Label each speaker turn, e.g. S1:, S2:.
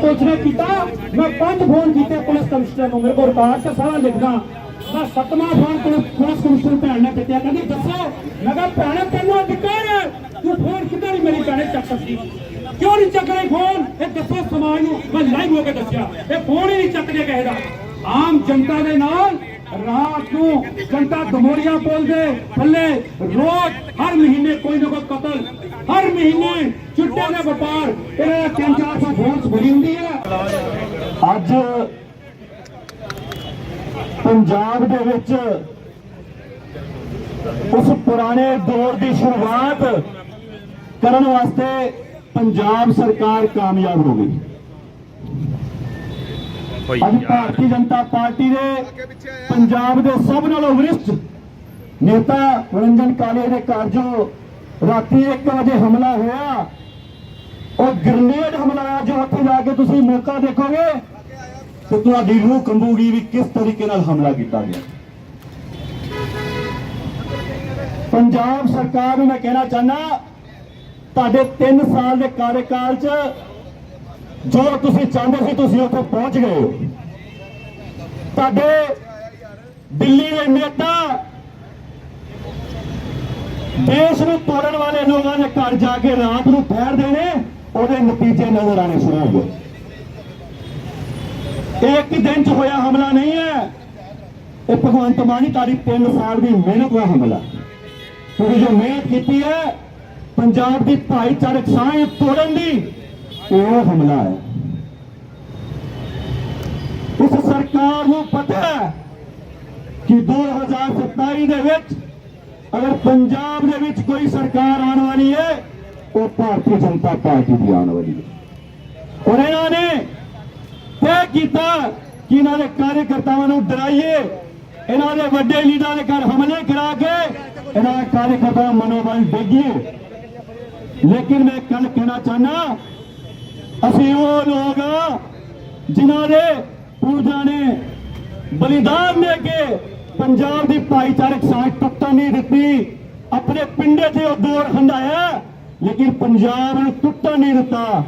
S1: Police ਨੇ ਕੀਤਾ, ਮੈਂ ਪੰਜ ਫੋਨ ਕੀਤੇ ਪੁਲਿਸ ਕਮਿਸ਼ਨਰ ਨੂੰ, ਮੇਰੇ ਕੋਲ ਰਿਕਾਰਡ ਤੇ ਸਾਰਾ ਲਿਖਦਾ। ਮੈਂ ਸੱਤਵਾਂ ਫੋਨ ਪੁਲਿਸ ਕਮਿਸ਼ਨਰ ਭੈਣ ਨੇ ਕਿਹਾ ਕਹਿੰਦੀ, ਦੱਸੋ, ਮੈਂ ਕਿਹਾ, ਭੈਣੇ, ਤੈਨੂੰ ਅਧਿਕਾਰ ਹੈ ਤੂੰ ਫੋਨ ਕਿੱਦਾਂ ਨਹੀਂ ਮੇਰੀ ਭੈਣੇ ਚੱਕ ਸਕਦੀ? ਕਿਉਂ ਨਹੀਂ ਚੱਕ ਰਹੀ ਫੋਨ? ਇਹ ਦੱਸੋ ਸਮਾਜ ਨੂੰ, ਮੈਂ ਲਾਈਵ ਹੋ ਕੇ ਦੱਸਿਆ। ਇਹ ਫੋਨ ਹੀ ਨਹੀਂ ਚੱਕਦੇ ਕਿਸੇ ਦਾ। ਆਮ ਜਨਤਾ ਦੇ ਨਾਲ ਰਾਤ ਨੂੰ ਜਨਤਾ ਦਮੋਰੀਆਂ ਬੋਲਦੇ ਥੱਲੇ ਰੋਜ਼, ਹਰ ਮਹੀਨੇ ਕੋਈ ਨਾ ਕੋਈ ਕਤਲ, ਹਰ ਮਹੀਨੇ ਚੁੱਟੇ ਦੇ ਵਪਾਰ, ਇਹਨਾਂ ਦਾ 3-400 ਫੋਨਸ ਭਰੀ ਹੁੰਦੀ ਹੈ।
S2: ਅੱਜ ਪੰਜਾਬ ਦੇ ਵਿੱਚ ਉਸ ਪੁਰਾਣੇ ਦੌਰ ਦੀ ਸ਼ੁਰੂਆਤ ਕਰਨ ਵਾਸਤੇ ਪੰਜਾਬ ਸਰਕਾਰ ਕਾਮਯਾਬ ਹੋ ਗਈ। ਅੱਜ ਭਾਰਤੀ ਜਨਤਾ ਪਾਰਟੀ ਦੇ ਪੰਜਾਬ ਦੇ ਸਭ ਨਾਲੋਂ ਵਰਿਸ਼ਠ ਨੇਤਾ ਰੰਜਨ ਕਾਲੇ ਦੇ ਘਰ ਜੋ ਰਾਤੀ 1 ਵਜੇ ਹਮਲਾ ਹੋਇਆ ਉਹ ਗ੍ਰਨੇਡ ਹਮਲਾ ਜਾ ਕੇ ਤੁਸੀਂ ਮੌਕਾ ਦੇਖੋਗੇ ਤੇ ਤੁਹਾਡੀ ਰੂਹ ਕੰਬੂਗੀ ਵੀ ਕਿਸ ਤਰੀਕੇ ਨਾਲ ਹਮਲਾ ਕੀਤਾ ਗਿਆ। ਪੰਜਾਬ ਸਰਕਾਰ ਨੂੰ ਮੈਂ ਕਹਿਣਾ ਚਾਹਨਾ ਤੁਹਾਡੇ 3 ਸਾਲ ਦੇ ਕਾਰਜਕਾਲ 'ਚ ਜੋ ਤੁਸੀਂ ਚਾਹੁੰਦੇ ਸੀ ਤੁਸੀਂ ਉੱਥੇ ਪਹੁੰਚ ਗਏ ਹੋ। ਤੁਹਾਡੇ ਦਿੱਲੀ ਦੇ ਨੇਤਾ ਦੇਸ਼ ਨੂੰ ਤੋੜਨ ਵਾਲੇ ਲੋਕਾਂ ਦੇ ਘਰ ਜਾ ਕੇ ਰਾਤ ਨੂੰ ਠਹਿਰ ਦੇਣੇ। ਉਹਦੇ ਨਤੀਜੇ ਨਜ਼ਰ ਆਣੇ ਸ਼ੁਰੂ ਹੋ ਗਏ। ਇੱਕ ਦਿਨ ਚ ਹੋਇਆ ਹਮਲਾ ਨਹੀਂ ਹੈ। ਇਹ ਭਗਵੰਤ ਮਾਨ ਦੀ ਤੁਹਾਡੀ 3 ਸਾਲ ਦੀ ਮਿਹਨਤ ਦਾ ਹਮਲਾ। ਤੁਸੀਂ ਜੋ ਮਿਹਨਤ ਕੀਤੀ ਹੈ, ਪੰਜਾਬ ਦੀ ਭਾਈਚਾਰਕ ਸਾਂਝ ਤੋੜਨ ਦੀ, ਉਹ ਹਮਲਾ ਹੈ। ਇਸ ਸਰਕਾਰ ਨੂੰ ਪਤਾ ਹੈ ਕਿ 2027 ਦੇ ਵਿੱਚ ਅਗਰ ਪੰਜਾਬ ਦੇ ਵਿੱਚ ਕੋਈ ਸਰਕਾਰ ਆਉਣ ਵਾਲੀ ਹੈ ਉਹ ਭਾਰਤੀ ਜਨਤਾ ਪਾਰਟੀ ਦੀ ਆਉਣ ਵਾਲੀ ਹੈ। ਔਰ ਇਹਨਾਂ ਨੇ ਤੈਅ ਕੀਤਾ ਕਿ ਇਹਨਾਂ ਦੇ ਕਾਰਜਕਰਤਾਵਾਂ ਨੂੰ ਡਰਾਈਏ, ਇਹਨਾਂ ਦੇ ਵੱਡੇ ਲੀਡਰਾਂ ਦੇ ਘਰ ਹਮਲੇ ਕਰਾ ਕੇ ਇਹਨਾਂ ਦੇ ਕਾਰਜਕਰਤਾ ਦਾ ਮਨੋਬਲ ਡੇਗੀਏ ਲੇਕਿਨ ਮੈਂ ਕੱਲ ਕਹਿਣਾ ਚਾਹਨਾ ਅਸੀਂ ਉਹ ਲੋਕ ਹਾਂ ਜਿਨ੍ਹਾਂ ਦੇ ਪੂਰਜਾਂ ਨੇ ਬਲੀਦਾਨ ਦੇ ਕੇ ਪੰਜਾਬ ਦੀ ਭਾਈਚਾਰਕ ਸਾਂਝ ਟੁੱਟਣ ਨਹੀਂ ਦਿੱਤੀ, ਆਪਣੇ ਪਿੰਡੇ ਤੇ ਉਹ ਦੌਰ ਹੰਡਾਇਆ ਲੇਕਿਨ ਪੰਜਾਬ ਨੂੰ ਟੁੱਟਣ ਨਹੀਂ ਦਿੱਤਾ।